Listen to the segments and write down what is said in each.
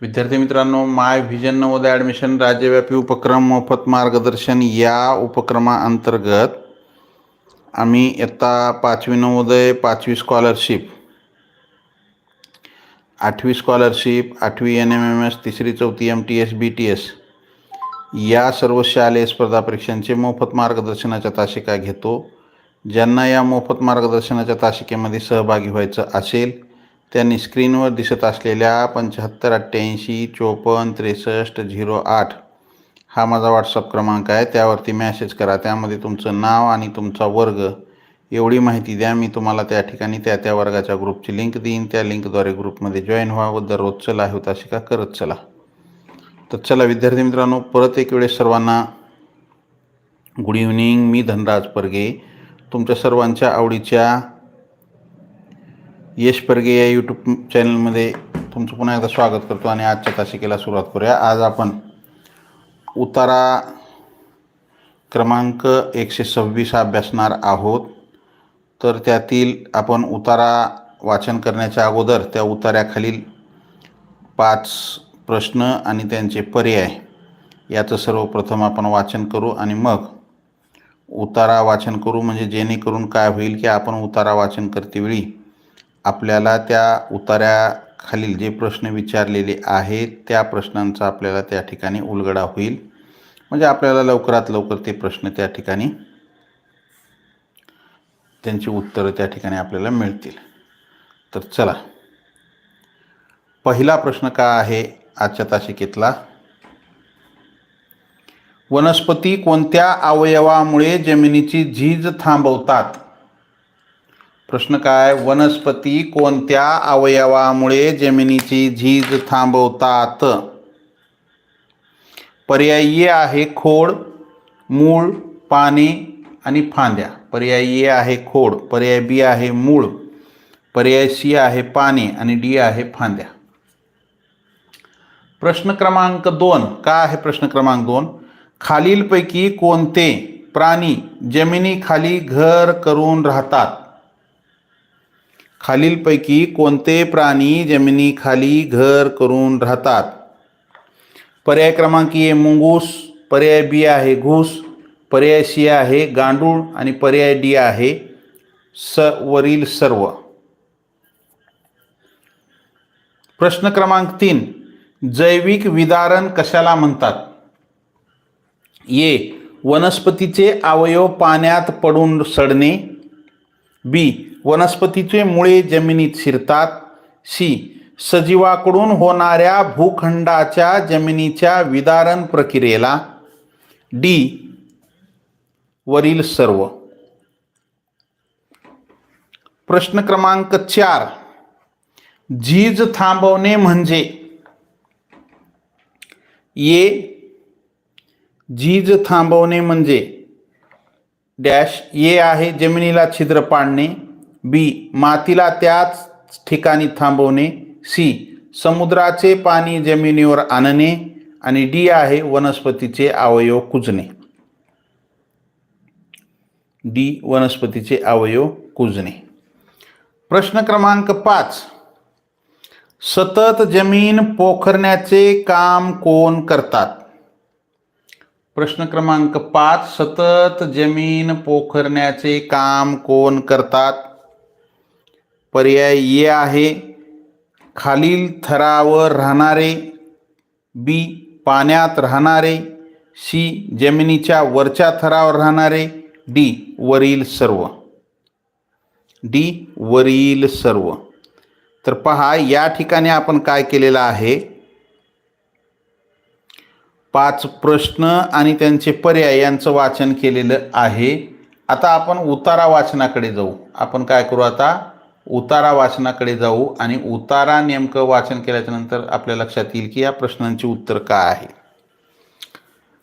विद्यार्थी मित्रांनो माय vision Navodaya admission राज्यव्यापी उपक्रम मोफत मार्गदर्शन या उपक्रमाअंतर्गत आम्ही इयत्ता पाचवी नवोदय पाचवी स्कॉलरशिप आठवी स्कॉलरशिप आठवी एन एम एम एस तिसरी चौथी M T S B T S या सर्व शालेय स्पर्धा परीक्षांचे मोफत मार्गदर्शनाच्या तासिका घेतो. ज्यांना या मोफत मार्गदर्शनाच्या तासिकेमध्ये सहभागी व्हायचं असेल त्यांनी स्क्रीनवर दिसत असलेल्या पंच्याहत्तर अठ्ठ्याऐंशी चोपन्न त्रेसष्ट झिरो आठ हा माझा व्हॉट्सअप क्रमांक आहे. त्यावरती मॅसेज करा. त्यामध्ये तुमचं नाव आणि तुमचा वर्ग. एवढी माहिती द्या. मी तुम्हाला त्या ठिकाणी त्या त्या वर्गाच्या ग्रुपची लिंक देईन. त्या लिंकद्वारे ग्रुपमध्ये जॉईन व्हा व दररोजचं होता शिका करत चला. तर चला विद्यार्थी मित्रांनो परत एक वेळेस सर्वांना गुड इव्हनिंग मी धनराज परगे. तुमच्या सर्वांच्या आवडीच्या यश परगे या यूट्यूब चॅनलमध्ये तुमचं पुन्हा एकदा स्वागत करतो आणि आजच्या तासिकेला सुरुवात करूया. आज आपण उतारा क्रमांक एकशे सव्वीस हा अभ्यासणार आहोत. तर त्यातील आपण उतारा वाचन करण्याच्या अगोदर त्या उतार्याखालील पाच प्रश्न आणि त्यांचे पर्याय याचं सर्वप्रथम आपण वाचन करू आणि मग उतारा वाचन करू. म्हणजे जेणेकरून काय होईल की आपण उतारा वाचन करतेवेळी आपल्याला त्या उतार्याखालील जे प्रश्न विचारलेले आहेत त्या प्रश्नांचा आपल्याला त्या ठिकाणी उलगडा होईल. म्हणजे आपल्याला लवकरात लवकर ते प्रश्न त्या ठिकाणी त्यांची उत्तरं त्या ठिकाणी आपल्याला मिळतील. तर चला. पहिला प्रश्न का आहे? आजच्या तासिकेतला. वनस्पती कोणत्या अवयवामुळे जमिनीची झीज थांबवतात? प्रश्न काय? वनस्पती कोणत्या अवयवामुळे जमिनीची झीज थांबवतात? पर्यायी आहे खोड मूळ पाने आणि फांद्या. पर्यायी आहे खोड पर्याय बी आहे मूळ पर्याय सी आहे पाने आणि डी आहे फांद्या. प्रश्न क्रमांक दोन. का आहे प्रश्न क्रमांक दोन? खालीलपैकी कोणते प्राणी जमिनीखाली घर करून राहतात? खालीलपैकी कोणते प्राणी जमिनीखाली घर करून राहतात? पर्याय क्रमांक ए मुंगूस. पर्याय बी आहे घूस. पर्याय सी आहे गांडूळ. आणि पर्याय डी आहे स वरील सर्व. प्रश्न क्रमांक तीन. जैविक विदारण कशाला म्हणतात? ए वनस्पतीचे अवयव पाण्यात पडून सडणे. बी वनस्पतीचे मुळे जमिनीत शिरतात. सी. सजीवाकडून होणाऱ्या भूखंडाच्या जमिनीच्या विदारण प्रक्रियेला. डी. वरील सर्व. प्रश्न क्रमांक चार. झीज थांबवणे म्हणजे? ए. झीज थांबवणे म्हणजे? डॅश ए आहे जमिनीला छिद्र पाडणे. बी मातीला त्याच ठिकाणी थांबवणे. सी समुद्राचे पाणी जमिनीवर आणणे. आणि डी आहे वनस्पतीचे अवयव कुजणे. डी वनस्पतीचे अवयव कुजणे. प्रश्न क्रमांक पाच. सतत जमीन पोखरण्याचे काम कोण करतात? प्रश्न क्रमांक पाच. सतत जमीन पोखरण्याचे काम कोण करतात? पर्याय ए आहे. खालील थरावर राहणारे बी पाण्यात राहणारे सी जमिनीच्या वरच्या थरावर राहणारे डी वरील सर्व. डी वरील सर्व. तर पहा या ठिकाणी आपण काय केलेलं आहे? पाच प्रश्न आणि त्यांचे पर्याय यांचं वाचन केलेलं आहे. आता आपण उतारा वाचनाकडे जाऊ. आपण काय करू आता? उतारा वाचनाकडे जाऊ आणि उतारा नेमकं वाचन केल्याच्यानंतर आपल्या लक्षात येईल की या प्रश्नांची उत्तर काय आहे.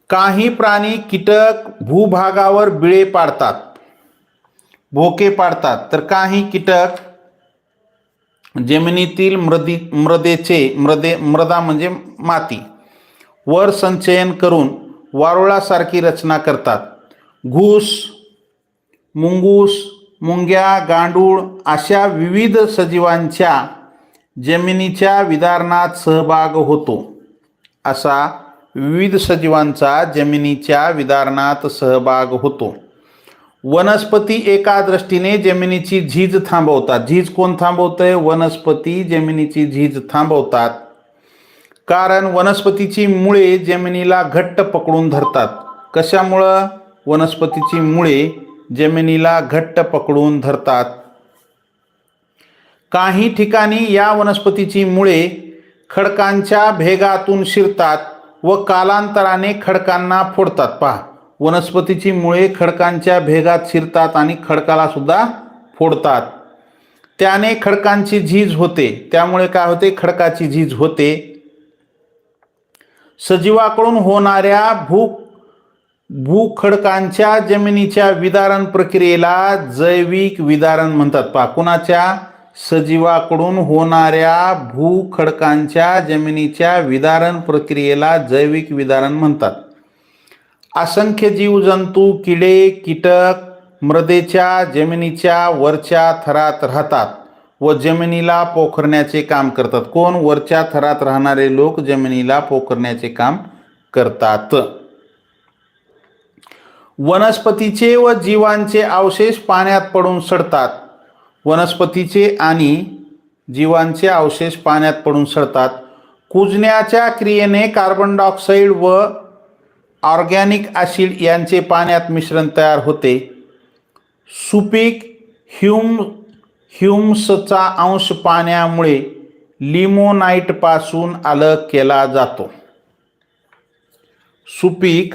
काही प्राणी कीटक भूभागावर बिळे पाडतात भोके पाडतात. तर काही कीटक जमिनीतील मृदी मृदेचे मृदे मृदा म्हणजे माती वर संचयन करून वारुळासारखी रचना करतात. घूस मुंगूस मुंग्या गांडूळ अशा विविध सजीवांच्या जमिनीच्या विदारणात सहभाग होतो. असा विविध सजीवांचा जमिनीच्या विदारणात सहभाग होतो. वनस्पती एका दृष्टीने जमिनीची झीज थांबवतात. झीज कोण थांबवतंय? वनस्पती जमिनीची झीज थांबवतात. कारण वनस्पतीची मुळे जमिनीला घट्ट पकडून धरतात. कशामुळं? वनस्पतीची मुळे जमिनीला घट्ट पकडून धरतात. काही ठिकाणी या वनस्पतीची मुळे खडकांच्या भेगातून शिरतात व कालांतराने खडकांना फोडतात. पहा वनस्पतीची मुळे खडकांच्या भेगात शिरतात आणि खडकाला सुद्धा फोडतात. त्याने खडकांची झीज होते. त्यामुळे काय होते? खडकाची झीज होते. सजीवाकडून होणाऱ्या भूक भूखडकांच्या जमिनीच्या विदारण प्रक्रियेला जैविक विदारण म्हणतात. पाकुणाच्या सजीवाकडून होणाऱ्या भूखडकांच्या जमिनीच्या विदारण प्रक्रियेला जैविक विदारण म्हणतात. असंख्य जीवजंतू किडे कीटक मृदेच्या जमिनीच्या वरच्या थरात राहतात व जमिनीला पोखरण्याचे काम करतात. कोण? वरच्या थरात राहणारे लोक जमिनीला पोखरण्याचे काम करतात. वनस्पतीचे व जीवांचे अवशेष पाण्यात पडून सडतात. वनस्पतीचे आणि जीवांचे अवशेष पाण्यात पडून सडतात. कुजण्याच्या क्रियेने कार्बन डायऑक्साईड व ऑर्गॅनिक ॲसिड यांचे पाण्यात मिश्रण तयार होते. सुपीक ह्युम ह्युम्सचा अंश पाण्यामुळे लिमोनाईटपासून अलग केला जातो. सुपीक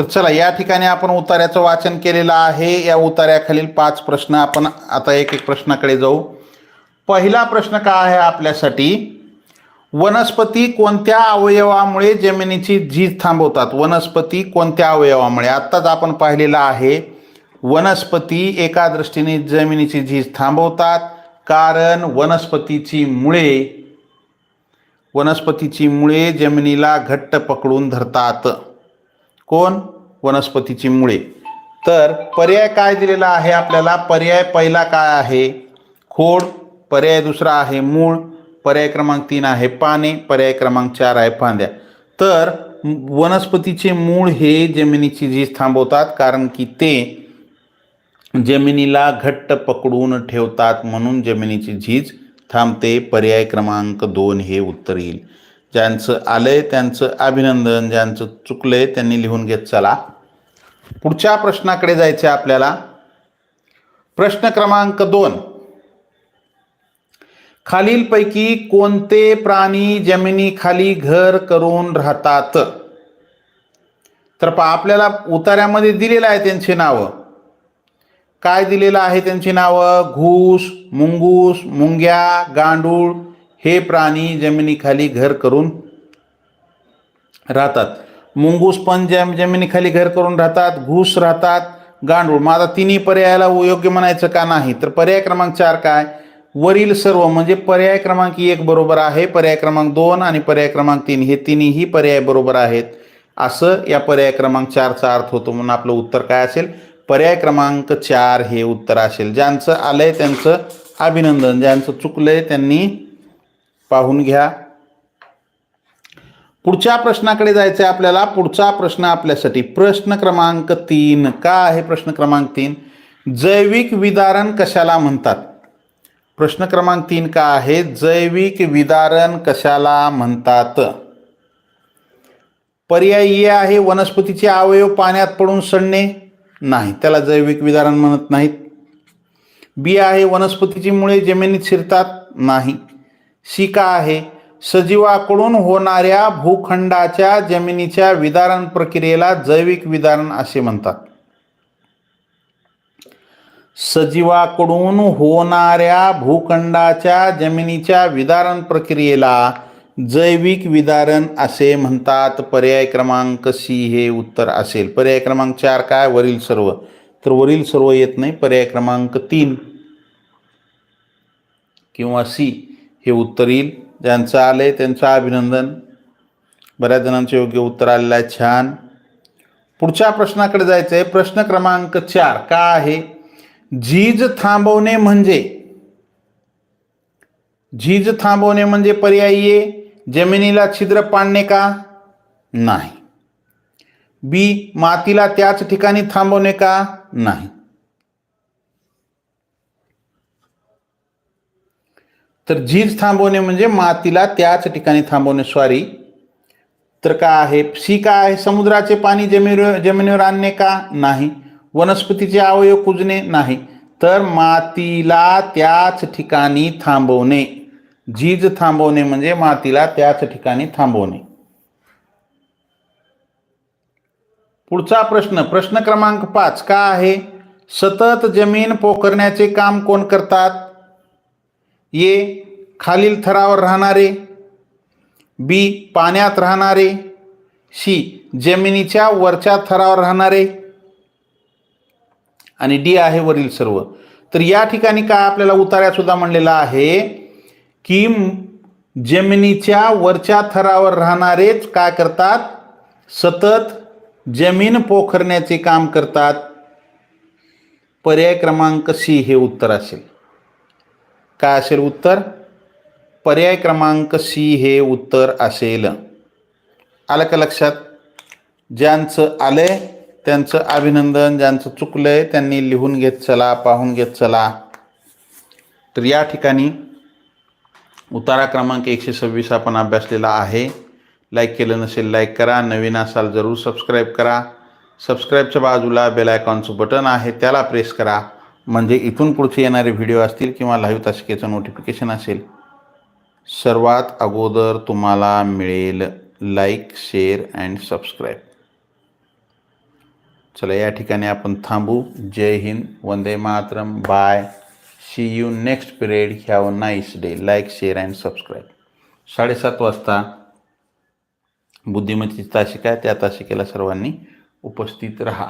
तर चला या ठिकाणी आपण उतार्याचं वाचन केलेलं आहे. या उतार्याखालील पाच प्रश्न आपण आता एक एक प्रश्नाकडे जाऊ. पहिला प्रश्न काय आहे आपल्यासाठी? वनस्पती कोणत्या अवयवामुळे जमिनीची झीज थांबवतात? वनस्पती कोणत्या अवयवामुळे? आत्ताच आपण पाहिलेलं आहे. वनस्पती एका दृष्टीने जमिनीची झीज थांबवतात. कारण वनस्पतीची मुळे वनस्पतीची मुळे जमिनीला घट्ट पकडून धरतात. कोण? वनस्पतीची मुळे. तर पर्याय काय दिलेला आहे आपल्याला? पर्याय पहिला काय आहे? खोड पर्याय दुसरा आहे मूळ पर्याय क्रमांक तीन आहे पाने पर्याय क्रमांक चार आहे फांद्या. तर वनस्पतीचे मूळ हे जमिनीची झीज थांबवतात कारण की ते जमिनीला घट्ट पकडून ठेवतात म्हणून जमिनीची झीज थांबते. पर्याय क्रमांक दोन हे उत्तर येईल. ज्यांचं आलंय त्यांचं अभिनंदन ज्यांचं चुकलंय त्यांनी लिहून घेत चला. पुढच्या प्रश्नाकडे जायचं आपल्याला. प्रश्न क्रमांक दोन. खालीलपैकी कोणते प्राणी जमिनीखाली घर करून राहतात? तर पा आपल्याला उतार्यामध्ये दिलेलं आहे त्यांची नावं. काय दिलेलं आहे त्यांची नावं? घूस मुंगूस मुंग्या गांडूळ हे प्राणी जमिनीखाली घर करून राहतात. मुंगूस पण जम जमिनीखाली घर करून राहतात घूस राहतात गांडूळ. मग आता तिन्ही पर्यायाला योग्य म्हणायचं का नाही? तर पर्याय क्रमांक चार काय? वरील सर्व म्हणजे पर्याय क्रमांक एक बरोबर आहे पर्याय क्रमांक दोन आणि पर्याय क्रमांक तीन. हे तिन्हीही पर्याय बरोबर आहेत. असं या पर्याय क्रमांक चारचा अर्थ होतो. म्हणून आपलं उत्तर काय असेल? पर्याय क्रमांक चार हे उत्तर असेल. ज्यांचं आलंय त्यांचं अभिनंदन. ज्यांचं चुकलंय त्यांनी पाहून घ्या. पुढच्या प्रश्नाकडे जायचं आहे आपल्याला. पुढचा प्रश्न आपल्यासाठी प्रश्न क्रमांक तीन. का आहे प्रश्न क्रमांक तीन? जैविक विदारण कशाला म्हणतात? प्रश्न क्रमांक तीन का आहे? जैविक विदारण कशाला म्हणतात? पर्याय आहे वनस्पतीचे अवयव पाण्यात पडून सडणे. नाही त्याला जैविक विदारण म्हणत नाहीत. बी आहे वनस्पतीची मुळे जमिनीत शिरतात. नाही. सी का आहे. सजीवाकडून होणाऱ्या भूखंडाच्या जमिनीच्या विदारण प्रक्रियेला जैविक विदारण असे म्हणतात. सजीवाकडून होणाऱ्या भूखंडाच्या जमिनीच्या विदारण प्रक्रियेला जैविक विदारण असे म्हणतात. पर्याय क्रमांक सी हे उत्तर असेल. पर्याय क्रमांक चार काय? वरील सर्व. तर वरील सर्व येत नाही. पर्याय क्रमांक तीन किंवा सी. हे उत्तर येईल. ज्यांचं आहे त्यांचं अभिनंदन. बऱ्याच जणांचं योग्य उत्तर आलेलं आहे. छान. पुढच्या प्रश्नाकडे जायचं आहे प्रश्न क्रमांक चार. का आहे? झीज थांबवणे म्हणजे? झीज थांबवणे म्हणजे पर्यायी आहे. जमिनीला छिद्र पाडणे का? नाही. बी मातीला त्याच ठिकाणी थांबवणे का? नाही. तर झीज थांबवणे म्हणजे मातीला त्याच ठिकाणी थांबवणे सॉरी तर का आहे? सी का आहे? समुद्राचे पाणी जमिनीवर जमिनीवर आणणे का? नाही. वनस्पतीचे अवयव कुजणे? नाही. तर मातीला त्याच ठिकाणी थांबवणे. झीज थांबवणे म्हणजे मातीला त्याच ठिकाणी थांबवणे. पुढचा प्रश्न प्रश्न क्रमांक पाच. का आहे? सतत जमीन पोखरण्याचे काम कोण करतात? ये खालील थरावर राहणारे बी पाण्यात राहणारे सी जमिनीच्या वरच्या थरावर राहणारे आणि डी आहे वरील सर्व. तर या ठिकाणी काय आपल्याला उतार्या सुद्धा म्हणलेला आहे की जमिनीच्या वरच्या थरावर राहणारेच काय करतात? सतत जमीन पोखरण्याचे काम करतात. पर्याय क्रमांक सी हे उत्तर असेल. काय असेल उत्तर? पर्याय क्रमांक सी हे उत्तर असेल. आलं का लक्षात? ज्यांचं आलं आहे त्यांचं अभिनंदन ज्यांचं चुकलं आहे त्यांनी लिहून घेत चला पाहून घेत चला. तर या ठिकाणी उतारा क्रमांक एकशे सव्वीस आपण अभ्यासलेला आहे. लाईक केलं नसेल लाईक करा. नवीन असाल जरूर सबस्क्राईब करा. सबस्क्राईबच्या बाजूला बेल आयकॉनचं बटन आहे त्याला प्रेस करा. म्हणजे इथून पुढचे येणारे व्हिडिओ असतील किंवा लाईव्ह तासिकेचं नोटिफिकेशन असेल सर्वात अगोदर तुम्हाला मिळेल लाईक शेअर अँड सबस्क्राईब चला या ठिकाणी आपण थांबू. जय Hind Vande Mataram. Bye see you next period have a nice day like share and subscribe साडेसात वाजता बुद्धिमत्तेची तासिका आहे. त्या तासिकेला सर्वांनी उपस्थित राहा.